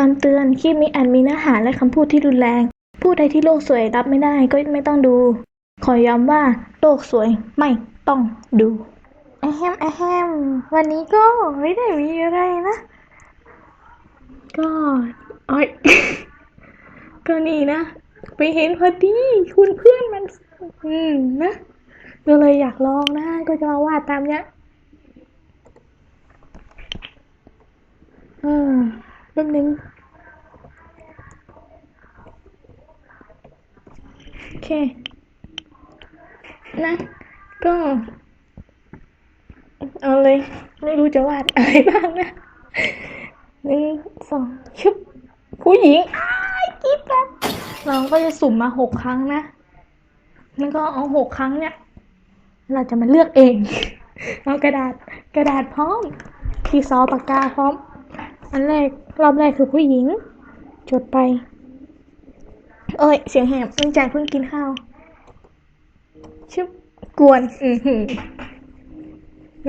คำเตือน คลิปนี้อาจมีเนื้อหาและคำพูดที่รุนแรง ผู้ใดที่โลกสวยรับไม่ได้ก็ไม่ต้องดู ขอย้ำว่าโลกสวยไม่ต้องดูอะแฮมอะแฮมวันนี้ก็ไม่ได้มีอะไรนะ ก็โอ้ยก็นี่นะ ไปเห็นพอดีคุณเพื่อนมัน อืมนะก็เลยอยากลองนะ ก็จะมาวาดตามเนี้ย อืม แป๊บนึงโอเค นะ ก็ เอาเลย ไม่รู้จะวาดอะไรบ้างนะหนึ่งสองชุบผู้หญิงอ้ายกรีดกันเราก็จะสุ่มมาหกครั้งนะ แล้วก็เอาหกครั้งเนี่ย เราจะมาเลือกเอง เอากระดาษกระดาษพร้อมที่ซอปากกาพร้อม อันแรกรอบแรกคือผู้หญิง จดไป เอ้ย เสียงแหบเนื่องจากเพิ่งกินข้าวชุบกวน อือหือ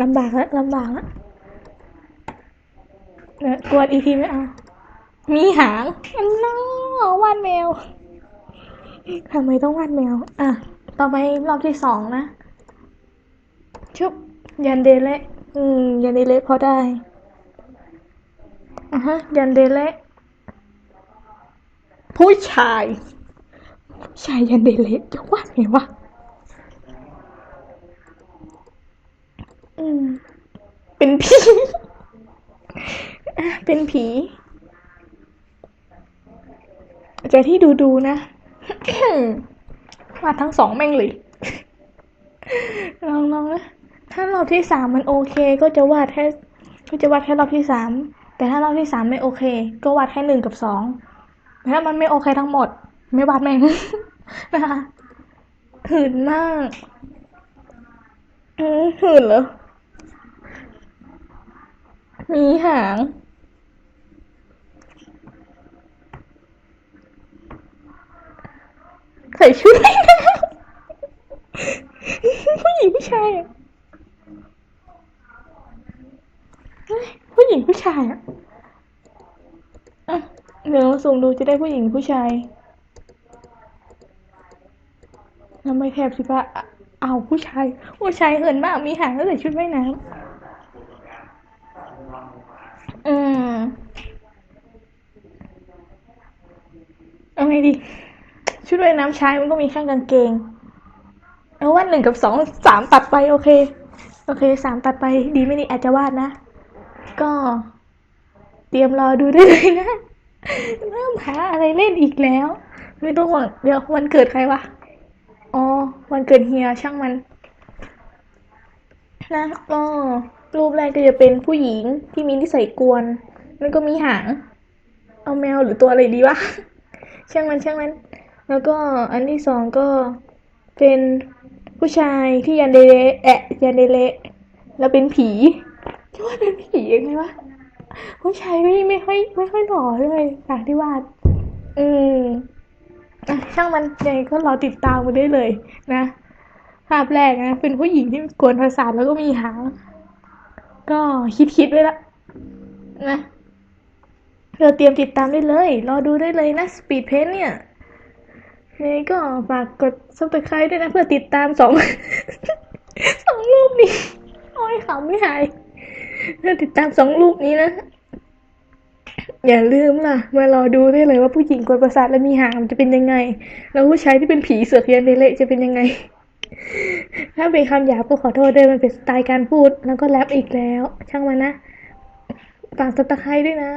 ลำบากแล้วลำบากแล้วเออกวนอีกทีไม่เอา มีหางอันน้อวาดแมวทำไมต้องวาดแมว อะ ต่อไปรอบที่สองนะ ชุบ ยันเดเละอืม ยันเดเละพอได้ อะฮะยันเดเละผู้ชายผู้ชายยันเดเละจะวาดไงวะอืมเป็นผีอะเป็นผีจากที่ดูดูๆนะวาดทั้งสองแม่งเลยลองลองนะถ้ารอบที่สามมันโอเค ก็จะวาดแค่ก็จะวาดแค่รอบที่สาม แต่ถ้ารอบที่สามไม่โอเค ก็วาดแค่หนึ่งกับสองแต่ถ้ามันไม่โอเคทั้งหมด ไม่วาดแม่งนะคะหืนมากหืนเหรอมีหาง ใส่ชุดผู้หญิงผู้ชายอะเฮ้ย ผู้หญิงผู้ชายอะอะเดี๋ยวมาสุ่มดูจะได้ผู้หญิงผู้ชายทำไมแถบสิปะเอาผู้ชาย ผู้ชายเหินมากมีหางแล้วใส่ชุดว่ายน้ำอืมเอาไงดี ชุดว่ายน้ำชายมันก็มีแค่กางเกง เอาวาหนึ่งกับสองสามตัดไปโอเค โอเคสามตัดไปดีไม่ดีอาจจะวาดนะ ก็เตรียมรอดูได้เลยนะเริ่มหาอะไรเล่นอีกแล้ว ไม่ต้องห่วงเดี๋ยววันเกิดใครวะอ๋อวันเกิดเฮียช่างมันนะก็รูปแรกก็จะเป็นผู้หญิงที่มีนิสัยกวน แล้วก็มีหาง เอาแมวหรือตัวอะไรดีวะ ช่างมันช่างมัน แล้วก็อันที่สองก็เป็นผู้ชายที่ยันเดเลแอะยันเดเลแล้วเป็นผี จะว่าเป็นผียังไงวะผู้ชายไม่ไม่ค่อยไม่ค่อยหล่อเลยจากที่วาดอืมอะช่างมันยังไงก็รอติดตามกันได้เลย นะภาพแรกนะ เป็นผู้หญิงที่กวนประสาทแล้วก็มีหาง ก็คิดคิดไว้ละนะเราเตรียมติดตามได้เลย รอดูได้เลยนะสปีดเพนเนี่ยนี่ก็ฝากกด subscribe ด้วยนะ เพื่อติดตามสองสองรูปนี้ โอ้ยขำไม่หาย เพื่อติดตามสองลูกนี้นะ อย่าลืมล่ะ มารอดูได้เลยว่าผู้หญิงกวนประสาทและมีหางมันจะเป็นยังไง แล้วผู้ชายที่เป็นผีเสือกยันเดเละจะเป็นยังไง ถ้าเป็นคำหยาบก็ขอโทษด้วยมันเป็นสไตล์การพูด แล้วก็แรปอีกแล้ว ช่างมันนะฝากสตาไคร้ด้วยนะ